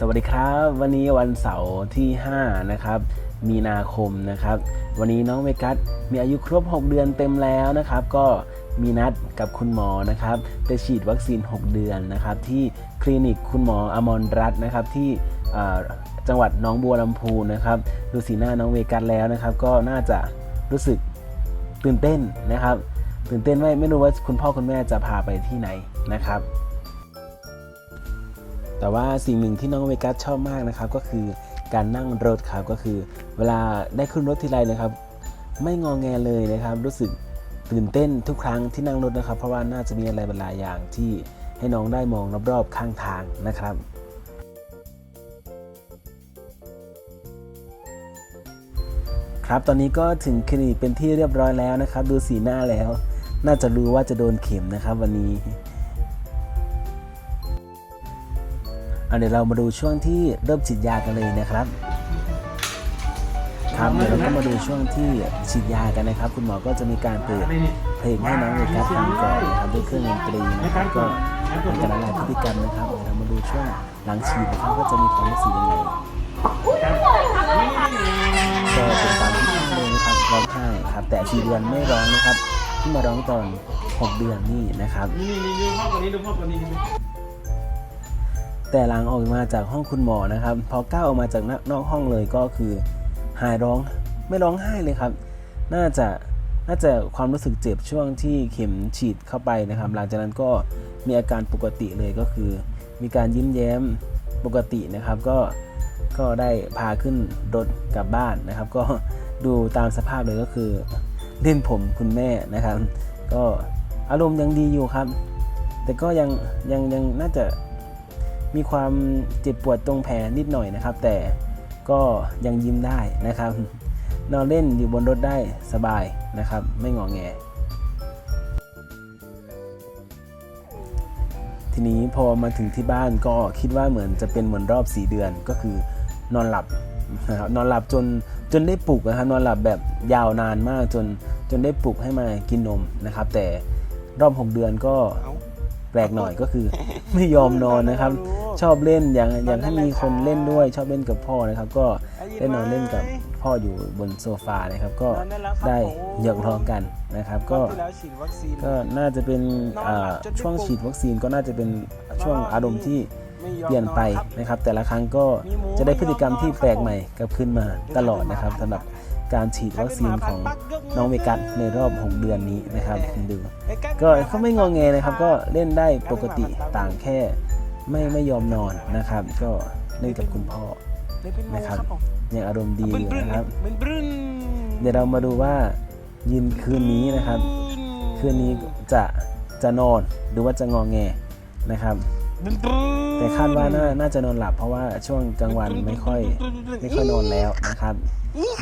สวัสดีครับ วันนี้วันเสาร์ที่ 5 นะครับ มีนาคมนะครับ วันนี้น้องเวกัสมีอายุครบ 6 เดือนเต็มแล้วนะครับ ก็มีนัดกับคุณหมอนะครับไปฉีดวัคซีน 6 เดือนนะครับ ที่คลินิกคุณหมออมรรัตน์นะครับที่จังหวัดน้องบัวลำพูนะครับดูสีหน้าน้องเวกัสแล้วนะครับ ก็น่าจะรู้สึกตื่นเต้นนะครับ ตื่นเต้นไม่ไม่รู้ว่าคุณพ่อคุณแม่จะพาไปที่ไหนนะครับ แต่ว่าสิ่งหนึ่งที่น้องเวกัสชอบมากนะครับ ก็คือการนั่งรถครับก็คือ เวลาได้ขึ้นรถทีไรนะครับ ไม่งอแงเลยนะครับ รู้สึกตื่นเต้นทุกครั้งที่นั่งรถนะครับ เพราะว่าน่าจะมีอะไรหลายอย่างที่ให้น้องได้มองรอบๆข้างทางนะครับครับตอนนี้ก็ถึงคลินิกเป็นที่เรียบร้อยแล้วนะครับ ดูสีหน้าแล้ว น่าจะรู้ว่าจะโดนเข็มนะครับ วันนี้ เอาเดี๋ยวเรามาดูช่วงที่เริ่มฉีดยากันเลยนะครับ ครับเดี๋ยวเราก็มาดูช่วงที่ฉีดยากันนะครับ คุณหมอก็จะมีการเปิดเพลงให้น้องเอกฟังก่อนนะครับด้วยเครื่องดนตรีนะครับก็เป็นการละลายพฤติกรรมนะครับเดี๋ยวเรามาดูช่วงหลังฉีดนะครับว่าจะมีความรู้สึกยังไงก็เป็นตามที่ท่านเลยนะครับร้องไห้ครับ แต่สี่เดือนไม่ร้องนะครับที่มาร้องตอนหกเดือนนี่นะครับนี่นี่ดูพ่อกว่านี้ดูพ่อกว่านี้ แต่หลังออกมาจากห้องคุณหมอนะครับ พอก้าวออกมาจากนอกห้องเลยก็คือ หายร้องไม่ร้องไห้เลยครับ น่าจะน่าจะความรู้สึกเจ็บช่วงที่เข็มฉีดเข้าไปนะครับ หลังจากนั้นก็มีอาการปกติเลยก็คือ มีการยิ้มแย้มปกตินะครับ ก็ก็ได้พาขึ้นรถกลับบ้านนะครับ ก็ดูตามสภาพเลยก็คือเล่นผมคุณแม่นะครับ ก็อารมณ์ยังดีอยู่ครับ แต่ก็ยังยังยังน่าจะ มีความเจ็บปวดตรงแผลนิดหน่อยนะครับ แต่ก็ยังยิ้มได้นะครับ นอนเล่นอยู่บนรถได้สบายนะครับ ไม่งอแง ทีนี้พอมาถึงที่บ้านก็คิดว่าเหมือนจะเป็นเหมือนรอบ 4 เดือนก็คือนอนหลับนะครับนอนหลับจนจนได้ปลุกนะครับนอนหลับแบบยาวนานมากจนจนได้ปลุกให้มากินนมนะครับ แต่รอบ 6 เดือนก็แปลกหน่อยก็คือไม่ยอมนอนนะครับ ชอบเล่นอย่างอย่างให้มีคนเล่นด้วยชอบเล่นกับพ่อนะครับ ก็ได้นอนเล่นกับพ่ออยู่บนโซฟานะครับ ก็ได้หยอกล้อกันนะครับ ก็ที่แล้วฉีดวัคซีนก็น่าจะเป็นอ่าช่วงฉีดวัคซีนก็น่าจะเป็นช่วงอารมณ์ที่ไม่ยอมเปลี่ยนไปนะครับ แต่ละครั้งก็จะได้พฤติกรรมที่แปลกใหม่กลับขึ้นมาตลอดนะครับสำหรับการฉีดวัคซีนของน้องเวกัสในรอบ 6 เดือนนี้นะครับดูก็เขาไม่งอแงนะครับ ก็เล่นได้ปกติต่างแค่ ไม่ไม่ยอมนอนนะครับ ก็เล่นกับคุณพ่อนะครับยังอารมณ์ดีอยู่นะครับเป็นบรึ้นเดี๋ยวเรามาดูว่ายินคืนนี้นะครับ คืนนี้จะจะนอนหรือว่าจะงอแงนะครับบึ้นบึ้นแต่คาดว่าน่าน่าจะนอนหลับ เพราะว่าช่วงกลางวันไม่ค่อยไม่ค่อยนอนแล้วนะครับ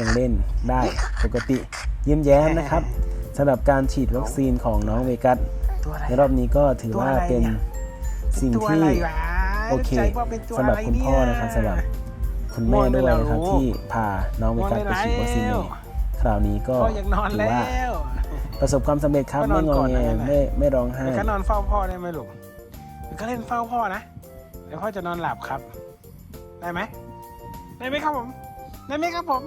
ยังเล่นได้ปกติยิ้มแย้มนะครับสำหรับการฉีดวัคซีนของน้องเวกัสตัวอะไรในรอบนี้ก็ถือว่าเป็น สิ่งตัวที่อะไรวะโอเคใจว่าเป็นตัวสำหรับะไคุณพ่อนะครับเยสำหรับคุณแม่ด้วยนะครับง่วงได้แล้วที่พาน้องเวกัสไปฉีดวัคซีนง่วงได้ในแล้วคราวนี้ก็พ่ออยากนอนถือแล้ว่า ว ประสบความสำเร็จครับก็นไม่อนงอก่อนแงนะ ไม่ไม่ร้องไห้ เดี๋ยวก็นอนเฝ้าพ่อได้ไหมลูกเดี๋ยวก็เล่นเฝ้าพ่อนะ เดี๋ยวพ่อจะนอนหลับครับ ได้ไหม ได้ไหมครับผม ได้ไหมครับผม